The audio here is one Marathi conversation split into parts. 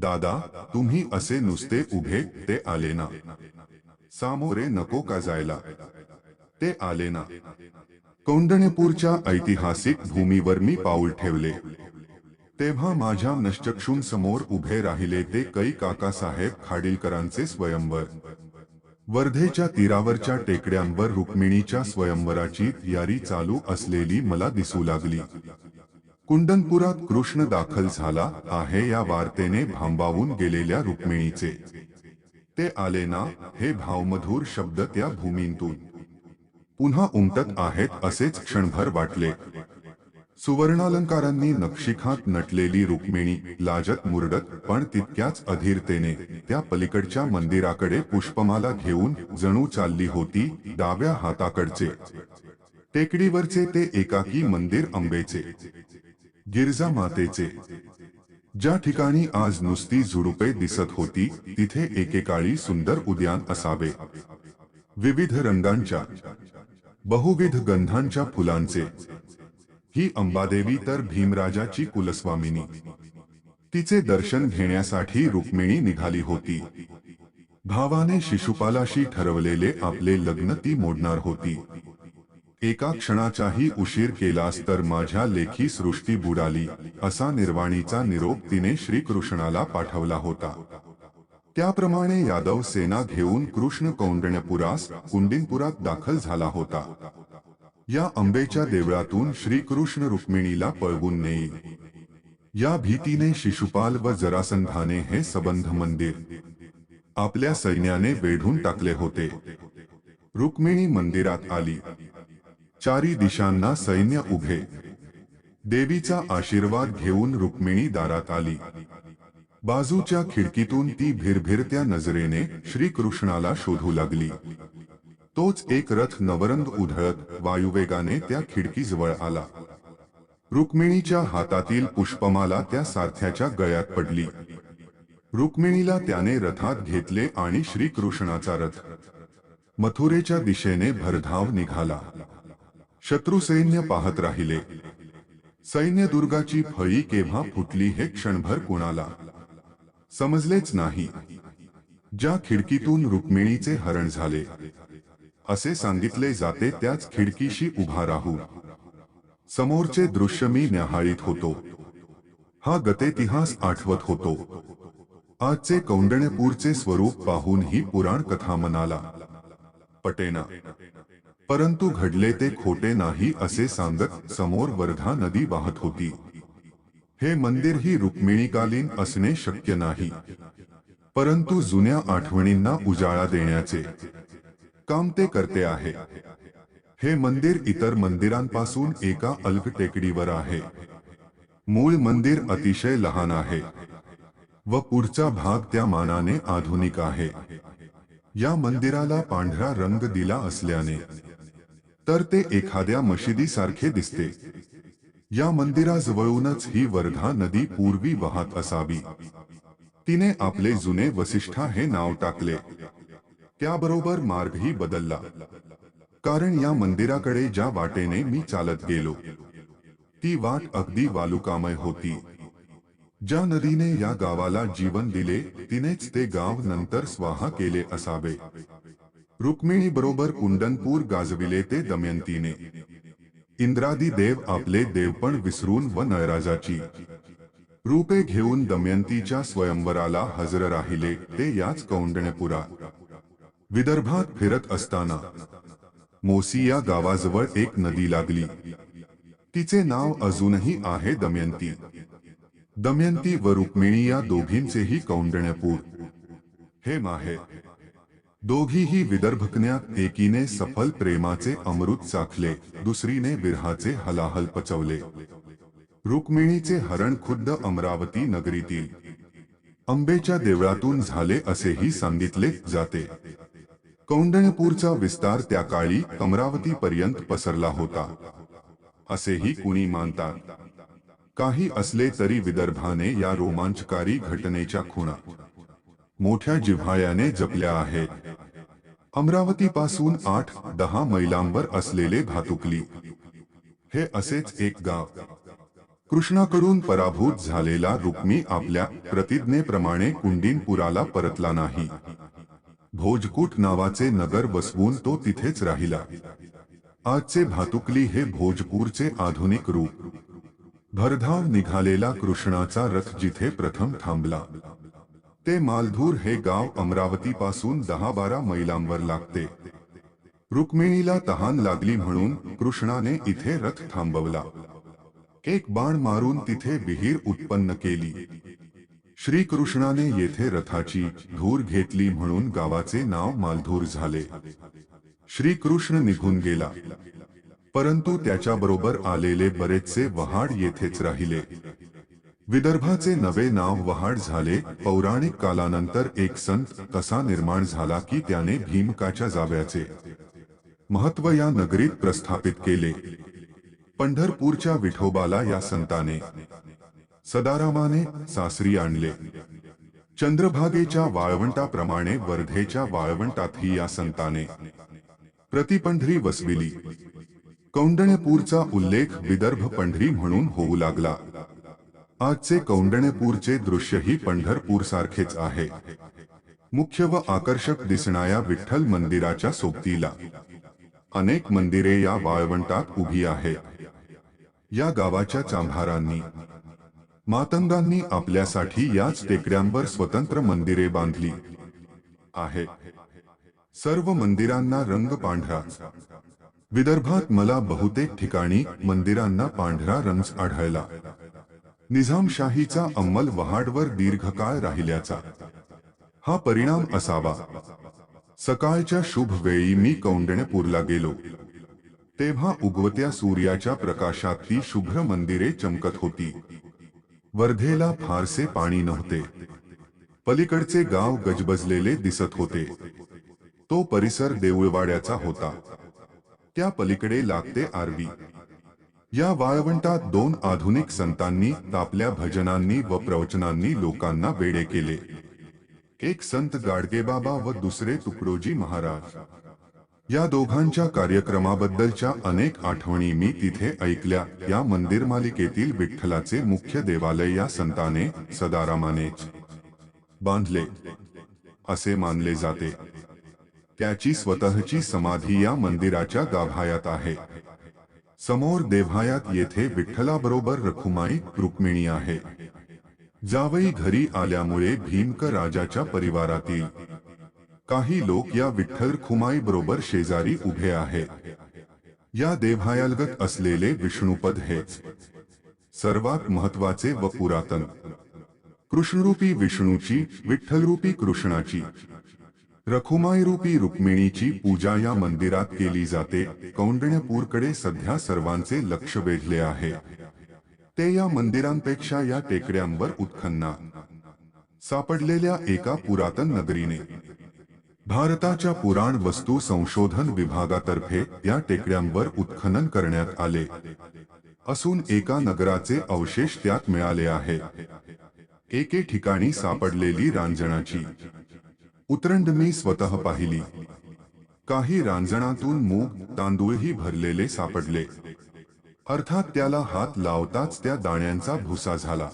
दादा तुम्ही असे नुसते उभे ते आले ना. सामोरे नको का जायला? ते आले ना. कौंडण्यपूरच्या ऐतिहासिक भूमीवर मी पाऊल ठेवले. तेव्हा माझ्या नश्चक्षूंसमोर उभे राहिले ते कै काकासाहेब खाडीलकरांचे स्वयंवर. वर्धेच्या तीरावरच्या टेकड्यांवर रुक्मिणीच्या स्वयंवराची तयारी चालू असलेली मला दिसू लागली. कुंडनपुरात कृष्ण दाखल झाला आहे या वार्तेने भांबावून गेलेल्या रुक्मिणीचे. ते आले ना हे भावमधूर शब्द त्या भूमींतून. पुन्हा उमटत आहेत असेच क्षणभर वाटले. सुवर्णालंकारांनी नक्षीखात नटलेली रुक्मिणी लाजत मुरडत पण तितक्याच अधीरतेने त्या पलीकडच्या मंदिराकडे पुष्पमाला घेऊन जणू चालली होती डाव्या हाताकडचे. टेकडीवरचे ते एकाकी मंदिर अंबेचे गिरजा मातेचे. ज्या ठिकाणी आज नुसती झुडुपे दिसत होती तिथे एकेकाळी सुंदर उद्यान असावे. विविध रंगांच्या बहुविध गंधांच्या फुलांचे. ही अंबादेवी तर भीमराजाची कुलस्वामिनी. तिचे दर्शन घेण्यासाठी रुक्मिणी निघाली होती. भावाने शिशुपालाशी ठरवलेले आपले लग्न ती मोडणार होती. एका क्षणाचाही उशीर केलास तर माझ्या लेखी सृष्टी बुडाली असा निर्वाणीचा निरोप तिने श्रीकृष्णाला पाठवला होता. त्याप्रमाणे यादव सेना घेऊन कृष्ण कौंडण्यपुरास कुंडिनपुरात दाखल झाला होता. या अंबेच्या देवळातून श्रीकृष्ण रुक्मिणीला पळवून नेईल. या भीतीने शिशुपाल व जरासंधाने हे सबंध मंदिर आपल्या सैन्याने वेढून टाकले होते. रुक्मिणी मंदिरात आली. चारी दिशांना सैन्य उभे देवीचा आशीर्वाद घेऊन रुक्मिणी दारात आली. बाजूच्या खिडकीतून ती भिरभिरत्या नजरेने श्रीकृष्णाला शोधू लागली. तोच एक रथ नवरंग उधळत वायुवेगाने त्या खिडकीजवळ आला. रुक्मिणीच्या हातातील पुष्पमाला त्या सारथ्याच्या गळ्यात पडली. रुक्मिणीला त्याने रथात घेतले आणि श्रीकृष्णाचा रथ. मथुरेच्या दिशेने भरधाव निघाला. शत्रुसैन्य पाहत राहिले. सैन्य दुर्गाची फळी केव्हा फुटली हे क्षणभर कुणाला समजलेच नाही. ज्या खिडकीतून रुक्मिणीचे हरण झाले असे सांगितले जाते त्याच खिडकीशी उभा राहू. समोरचे दृश्य मी न्याहाळीत होतो. हा गतेतिहास आठवत होतो. आजचे कौंडण्यपूरचे स्वरूप पाहून ही पुराण कथा मनाला पटेना. परंतु घडले ते खोटे नाही असे सांगत समोर वर्धा नदी वाहत होती. हे मंदिर ही रुक्मिणीकालीन असणे शक्य नाही. परंतु जुन्या आठवणींना उजाळा देण्याचे काम ते करते आहे. हे मंदिर इतर मंदिरांपासून एका अल्प टेकडीवर आहे. मूळ मंदिर अतिशय लहान आहे व पुढचा भाग त्या मानाने आधुनिक आहे. या मंदिराला पांढरा रंग दिला असल्याने तर ते एखाद्या मशिदीसारखे दिसते. या मंदिराजवळूनच ही वर्धा नदी पूर्वी वाहत असावी. तिने आपले जुने वसिष्ठा हे नाव टाकले. त्याबरोबर मार्गही बदलला. कारण या मंदिराकडे ज्या वाटेने मी चालत गेलो ती वाट अगदी वालुकामय होती. ज्या नदीने या गावाला जीवन दिले तिनेच ते गाव नंतर स्वाहा केले असावे. रुक्मिणी बरोबर कुंडनपूर गाजविले ते दमयंतीने. इंद्रादी देव आपले देवपण विसरून व नयराजाची. रूपे घेऊन दमयंतीच्या स्वयंवराला हजर राहिले ते याच कौंडण्यपुरा. विदर्भात फिरत असताना मोसी या गावाजवळ एक नदी लागली. तिचे नाव अजूनही आहे दमयंती. दमयंती व रुक्मिणी या दोघींचेही कौंडण्यपूर. हे माहे. दोघीही विदर्भकन्यात एकीने सफल प्रेमाचे अमृत चाखले दुसरीने विरहाचे हलाहल पचवले. रुक्मिणीचे हरण खुद्द अमरावती नगरीतील. अंबेच्या देवळातून झाले असेही सांगितले जाते. कौंडण्यपूरचा विस्तार त्या काळी अमरावती पर्यंत पसरला होता. असेही कुणी मानतात? काही असले तरी विदर्भाने या रोमांचकारी घटनेच्या खुणा. मोठ्या जिव्हाळ्याने जपल्या आहेत. अमरावतीपासून आठ दहा मैलांवर असलेले भातुकली हे असेच एक गाव. कृष्णाकडून पराभूत झालेला रुक्मी आपल्या प्रतिज्ञेप्रमाणे कुंडीनपुराला परतला नाही. भोजकूट नावाचे नगर बसवून तो तिथेच राहिला. आजचे भातुकली हे भोजपूरचे आधुनिक रूप. भरधाव निघालेला कृष्णाचा रथ जिथे प्रथम थांबला. ते मालधूर हे गाव अमरावतीपासून दहा बारा मैलांवर लागते. रुक्मिणीला तहान लागली म्हणून कृष्णाने इथे रथ थांबवला. एक बाण मारून तिथे विहीर उत्पन्न केली. श्रीकृष्णाने येथे रथाची धूर घेतली म्हणून गावाचे नाव मालधूर झाले. श्रीकृष्ण निघून गेला. परंतु त्याच्याबरोबर आलेले बरेचसे वहाड येथेच राहिले. विदर्भाचे नवे नाव वहाड झाले. पौराणिक कालानंतर एक संत कसा निर्माण झाला की त्याने भीमकाच्या जाव्याचे महत्त्व या नगरीत प्रस्थापित केले. पंढरपूरच्या विठोबाला या संताने सदारामाने सासरी आणले. चंद्रभागेच्या वाळवंटाप्रमाणे वर्धेच्या वाळवंटातही या संताने प्रतिपंढरी वसविली. कौंडण्यपूरचा उल्लेख विदर्भ पंढरी म्हणून होऊ लागला. आजचे कौंडण्यपूरचे दृश्यही पंढरपूर सारखेच आहे. मुख्य व आकर्षक दिसणाऱ्या विठ्ठल मंदिराच्या सोबतीला. अनेक मंदिरे या वाळवंटात उभी आहेत. या गावाच्या चांभारांनी मातंगांनी आपल्यासाठी याच टेकड्यांवर स्वतंत्र मंदिरे बांधली आहे सर्व मंदिरांना रंग पांढरा. विदर्भात मला बहुतेक ठिकाणी मंदिरांना पांढरा रंग आढळला. निजामशाहीचा अंमल वहाडवर दीर्घकाळ राहिल्याचा. हा परिणाम असावा. सकाळच्या शुभ वेळी मी कौंडण्यपूरला गेलो. तेव्हा उगवत्या सूर्याच्या प्रकाशात ती शुभ्र मंदिरे चमकत होती. वर्धेला फारसे पाणी नव्हते. पलीकडचे गाव गजबजलेले दिसत होते. तो परिसर देऊळवाड्याचा होता. त्या पलीकडे लागते आरवी. या वाळवंटात दोन आधुनिक संतांनी तापल्या भजनांनी व प्रवचनांनी लोकांना वेडे केले. एक संत गाडगेबाबा व दुसरे तुकडोजी महाराज. या दोघांच्या कार्यक्रमाबद्दलच्या अनेक आठवणी मी तिथे ऐकल्या. या मंदिर मालिकेतील विठ्ठलाचे मुख्य देवालय या संताने सदारामानेच बांधले. असे मानले जाते. त्याची स्वतःची समाधी या मंदिराच्या गाभायात आहे. समोर देव्हायात येथे विठ्ठलाबरोबर रखुमाई रुक्मिणी आहे. जावई घरी आल्यामुळे भीमक राजाच्या परिवारातील काही लोक या विठ्ठल खुमाई बरोबर शेजारी उभे आहे. या देव्हायालगत असलेले विष्णुपद हेच सर्वात महत्त्वाचे व पुरातन. कृष्णरूपी विष्णूची विठ्ठलरूपी कृष्णाची रखुमाईरूपी रुक्मिणीची पूजा या मंदिरात केली जाते. कौंडण्यपूरकडे सध्या सर्वांचे लक्ष वेधले आहे. ते या मंदिरांपेक्षा या टेकड्यांवर उत्खन्ना. सापडलेल्या एका पुरातन नगरीने. भारताच्या पुराण वस्तू संशोधन विभागातर्फे या टेकड्यांवर उत्खनन करण्यात आले. असून एका नगराचे अवशेष त्यात मिळाले आहे. एके ठिकाणी सापडलेली रांजणाची. उतरंड मी स्वतः पाहिली. काही रांजणातून मूग तांदूळही भरलेले सापडले. अर्थात त्याला हात लावताच त्या दाण्यांचा भुसा झाला.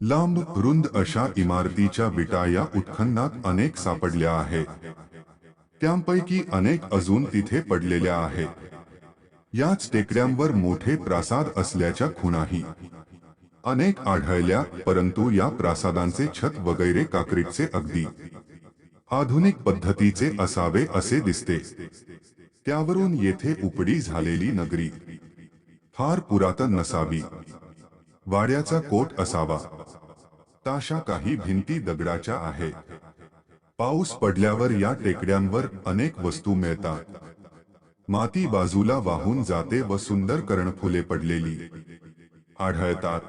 लांब रुंद अशा इमारतीच्या विटा या उत्खननात अनेक सापडल्या आहेत त्यापैकी अनेक अजून तिथे पडलेल्या आहेत याच टेकड्यांवर मोठे प्रासाद असल्याच्या खुणाही अनेक आढळल्या परंतु या प्रासादांचे छत वगैरे काक्रीटचे अगदी. आधुनिक पद्धतीचे असावे असे दिसते. त्यावरून येथे उपडी झालेली नगरी फार पुरातन नसावी. वाड्याचा कोट असावा. ताशा काही भिंती दगडाच्या आहे. पाऊस पडल्यावर या टेकड्यांवर अनेक वस्तू मिळतात. माती बाजूला वाहून जाते व सुंदर कर्णफुले पडलेली आढळतात.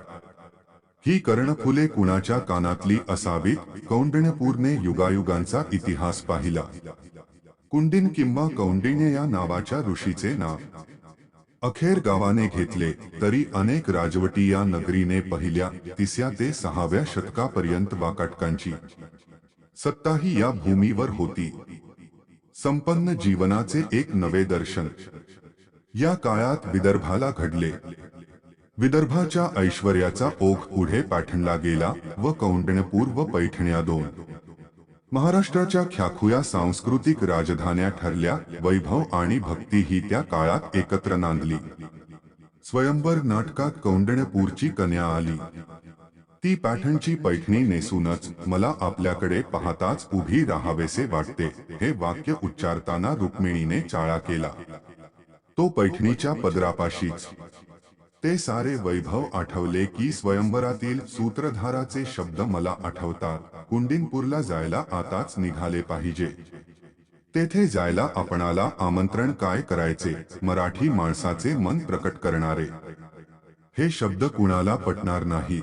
ही कर्णफुले कुणाच्या कानातली असावीत? कौंडिण्यपूरने युगायुगांचा इतिहास पाहिला. कुंडिन किंवा कौंडिण्य या नावाच्या ऋषीचे नाव. अखेर गावाने घेतले तरी अनेक राजवटी या नगरीने पहिल्या तिसऱ्या ते सहाव्या शतकापर्यंत वाकाटकांची. सत्ताही या भूमीवर होती. संपन्न जीवनाचे एक नवे दर्शन. या काळात विदर्भाला घडले. विदर्भाच्या ऐश्वर्याचा ओघ पुढे पाठणला गेला व कौंडणपूर व पैठण्या दोन. महाराष्ट्राच्या ख्याखुया सांस्कृतिक राजधान्या ठरल्या वैभव आणि भक्ती ही त्या काळात एकत्र नांदली. स्वयंवर नाटकात कौंडण्यपूरची कन्या आली. ती पॅठणची पैठणी नेसूनच मला आपल्याकडे पाहताच उभी राहावेसे वाटते हे वाक्य उच्चारताना रुक्मिणीने चाळा केला. तो पैठणीच्या पदरापाशीच ते सारे वैभव आठवले की स्वयंवरातील सूत्रधाराचे शब्द मला आठवतात. कुंडिनपूरला जायला आताच निघाले पाहिजे. तेथे जायला आपणाला आमंत्रण काय करायचे? मराठी माणसाचे मन प्रकट करणारे. हे शब्द कुणाला पटणार नाही.